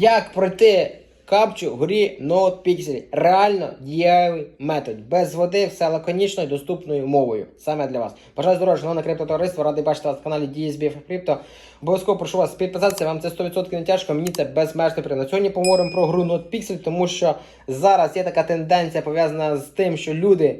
Як пройти капчу в грі NotePixel? Реально дієвий метод. Без води, все лаконічно і доступною мовою. Саме для вас. Бажаю здоров'я, шановне криптотовариство. Радий бачити вас на каналі DSBF Crypto. Обов'язково прошу вас підписатися, вам це 100% не тяжко, мені це безмежно приємно. Сьогодні поговоримо про гру NotePixel, тому що зараз є така тенденція пов'язана з тим, що люди.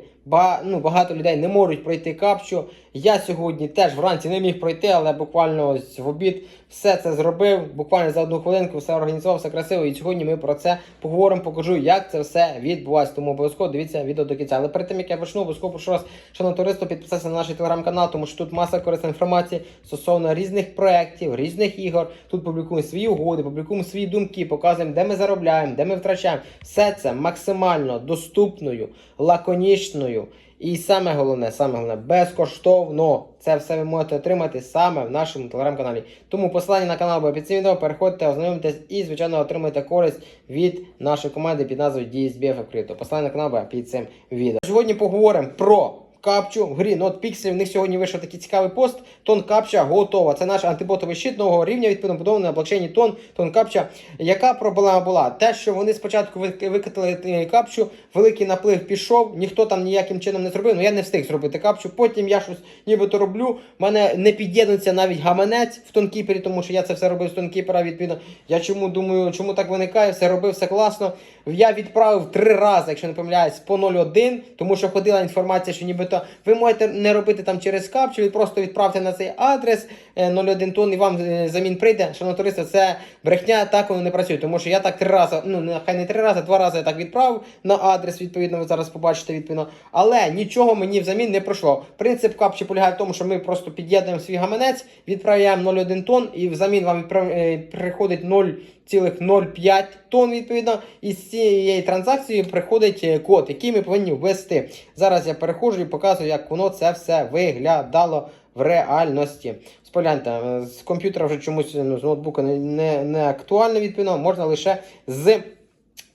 Ну, багато людей не можуть пройти капчу. Я сьогодні теж вранці не міг пройти, але буквально ось в обід все це зробив. Буквально за одну хвилинку все організував, все красиво. І сьогодні ми про це поговоримо, покажу, як це все відбувається. Тому обов'язково дивіться відео до кінця. Але перед тим як я почну, обов'язково прошу вас, шановне товариство, підписатися на наш телеграм-канал, тому що тут маса корисної інформації стосовно різних проєктів, різних ігор. Тут публікуємо свої угоди, публікуємо свої думки, показуємо, де ми заробляємо, де ми втрачаємо. Все це максимально доступною, лаконічною. І саме головне, саме головне, безкоштовно. Це все ви можете отримати саме в нашому телеграм-каналі. Тому посилання на канал буде під цим відео. Переходьте, ознайомтесь і, звичайно, отримайте користь від нашої команди під назвою DSBF Crypto. Посилання на канал буде під цим відео. Сьогодні поговоримо про. Капчу в грі NotPixel. В них сьогодні вийшов такий цікавий пост. Тон капча готова. Це наш антиботовий щит нового рівня, відповідно будований на блокчейні Тон, Тон капча. Яка проблема була? Те, що вони спочатку вик- викатали е, капчу, великий наплив пішов, ніхто там ніяким чином не зробив. Ну я не встиг зробити капчу. Потім я щось нібито роблю. У мене не під'єднується навіть гаманець в тонкіпері, тому що я це все робив з тонкіпера. Відповідно, я чому думаю, чому так виникає? Все робив, все класно. Я відправив три рази, якщо не помиляюсь, по 0,1, тому що ходила інформація, що нібито ви можете не робити там через капчу, просто відправте на цей адрес е, 0,1 тонн і вам е, замін прийде. Шановне товариство, це брехня, так воно не працює. Тому що я так три рази, ну нехай не три рази, два рази я так відправив на адрес, відповідно, ви зараз побачите відповідно. Але нічого мені взамін не пройшло. Принцип капчі полягає в тому, що ми просто під'єднуємо свій гаманець, відправляємо 0,1 тонн, і взамін вам е, приходить 0,05 тонн, відповідно, і з цієї транзакції приходить е, код, який ми повинні ввести. Зараз я переходжу і показую, як воно це все виглядало в реальності. Спогляньте, з комп'ютера вже чомусь ну, з ноутбука не, не, не актуально, відповідно, можна лише з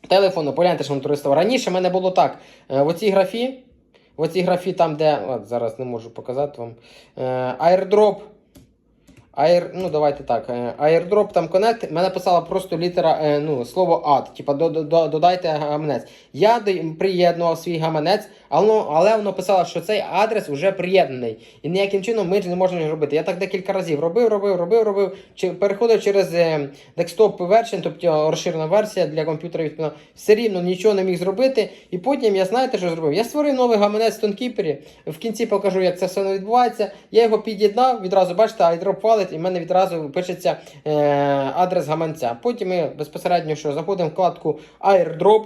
телефону. Погляньте, що товариство. Раніше в мене було так. е, В оцій графі, в оцій графі, там, де. От зараз не можу показати вам. е, Airdrop. Air, ну давайте так. е, Airdrop там Connect, мене писала просто літера, е, ну, слово add, типа до, до, до- додайте гаманець. Я приєднував свій гаманець, але, воно- писало, що цей адрес вже приєднаний. І ніяким чином ми не можемо робити. Я так декілька разів робив, робив, робив, робив. Переходив через е, desktop version, тобто розширена версія для комп'ютера, відповідно, все рівно нічого не міг зробити. І потім я знаєте, що зробив? Я створив новий гаманець в Тонкіпері. В кінці покажу, як це все відбувається. Я його під'єднав, відразу бачите, iDrop Wallet, і в мене відразу пишеться е, адрес гаманця. Потім ми безпосередньо що заходимо в вкладку Airdrop.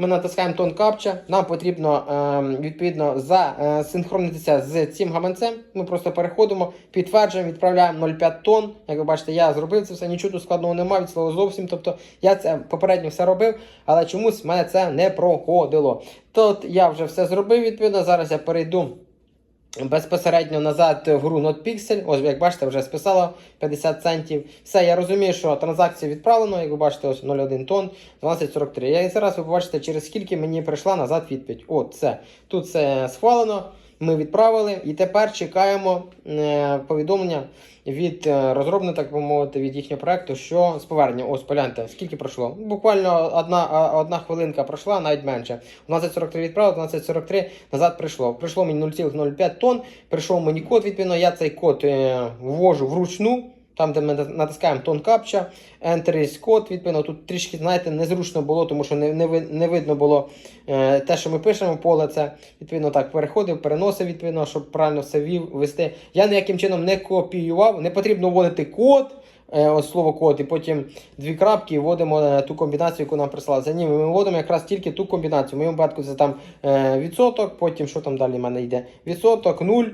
Ми натискаємо тон капча. Нам потрібно е, відповідно засинхронитися з цим гаманцем. Ми просто переходимо, підтверджуємо, відправляємо 0,5 тонн. Як ви бачите, я зробив це все, нічого тут складного немає від слова зовсім. Тобто я це попередньо все робив, але чомусь в мене це не проходило. Тут я вже все зробив відповідно. Зараз я перейду. Безпосередньо назад в гру NotPixel. Ось, як бачите, вже списало 50 центів. Все, я розумію, що транзакція відправлено, Як ви бачите, ось 0,1 тонн, 12,43. Я і зараз ви побачите, через скільки мені прийшла назад відповідь. От це. Тут все схвалено. Ми відправили і тепер чекаємо е, повідомлення від е, розробника, так би мовити, від їхнього проекту, що з повернення. Ось погляньте, скільки пройшло. Буквально одна, одна хвилинка пройшла, навіть менше. 12.43 відправили, 12.43 назад прийшло. Прийшло мені 0,05 тонн, прийшов мені код, відповідно, я цей код е, ввожу вручну. Там, де ми натискаємо тон капча, Enter is код, відповідно, тут трішки, знаєте, незручно було, тому що не, не, не видно було е, те, що ми пишемо, поле це, відповідно, так, переходив, переносив, відповідно, щоб правильно все вів, вести. Я ніяким чином не копіював, не потрібно вводити код, е, ось слово код, і потім дві крапки і вводимо е, ту комбінацію, яку нам прислали. Це ні, ми вводимо якраз тільки ту комбінацію. В моєму випадку це там е, відсоток, потім що там далі в мене йде? Відсоток, нуль,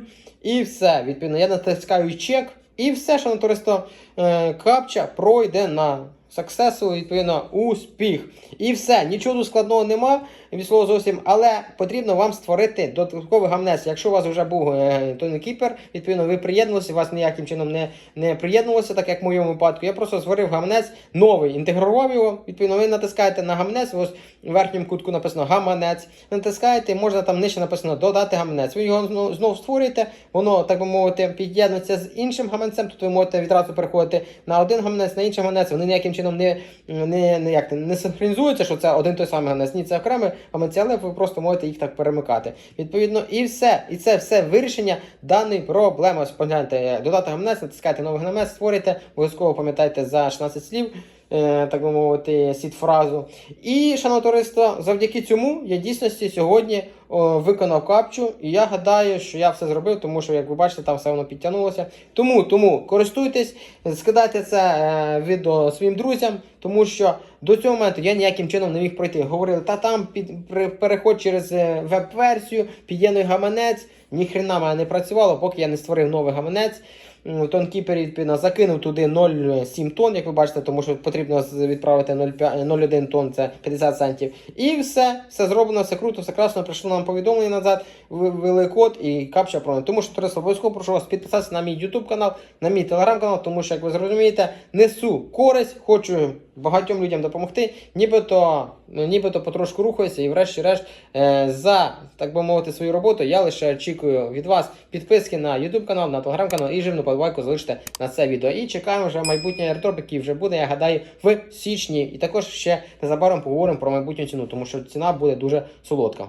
і все. Відповідно, я натискаю чек. І все, що товариство е, капча пройде на successful, відповідно, успіх. І все, нічого тут складного нема, від слова зовсім, але потрібно вам створити додатковий гамнець. Якщо у вас вже був е, той кіпер, відповідно, ви приєднувалися, вас ніяким чином не, не приєднувалося, так як в моєму випадку. Я просто створив гамнець новий, інтегрував його. Відповідно, ви натискаєте на гамнець, ось в верхньому кутку написано гаманець. Натискаєте, можна там нижче написано додати гаманець. Ви його знову, створюєте, воно, так би мовити, під'єднується з іншим гаманцем. Тут ви можете відразу переходити на один гаманець, на інший гаманець, вони ніяким чином чином не, не, не, як, не синхронізується, що це один той самий гаманець. Ні, це окремий гаманці, але ви просто можете їх так перемикати. Відповідно, і все. І це все вирішення даної проблеми. Ось погляньте, додати гаманець, натискайте новий гаманець, створюйте, обов'язково пам'ятайте за 16 слів. Е, Так би мовити, сіт фразу. І, шановне товариство, завдяки цьому я дійсності сьогодні виконав капчу, і я гадаю, що я все зробив, тому що, як ви бачите, там все воно підтягнулося. Тому, тому користуйтесь, скидайте це е, відео своїм друзям, тому що до цього моменту я ніяким чином не міг пройти. Говорили, та там під, при- переход через е, веб-версію, під'єднуй гаманець. Ніхрена мене не працювало, поки я не створив новий гаманець. Тонкіпер відповідно закинув туди 0,7 тонн, як ви бачите, тому що потрібно відправити 0,1 тонн, це 50 центів. І все, все зроблено, все круто, все красно. Прийшло нам повідомлення назад, ввели код і капча про Тому що товариство, обов'язково прошу вас підписатися на мій YouTube канал, на мій телеграм канал, тому що, як ви зрозумієте, несу користь, хочу багатьом людям допомогти, нібито, ну, нібито потрошку рухаюся і врешті-решт е, за, так би мовити, свою роботу я лише очікую від вас підписки на YouTube канал, на телеграм канал і жирну подбайку залишите на це відео. І чекаємо вже майбутній airdrop, який вже буде, я гадаю, в січні. І також ще незабаром поговоримо про майбутню ціну, тому що ціна буде дуже солодка.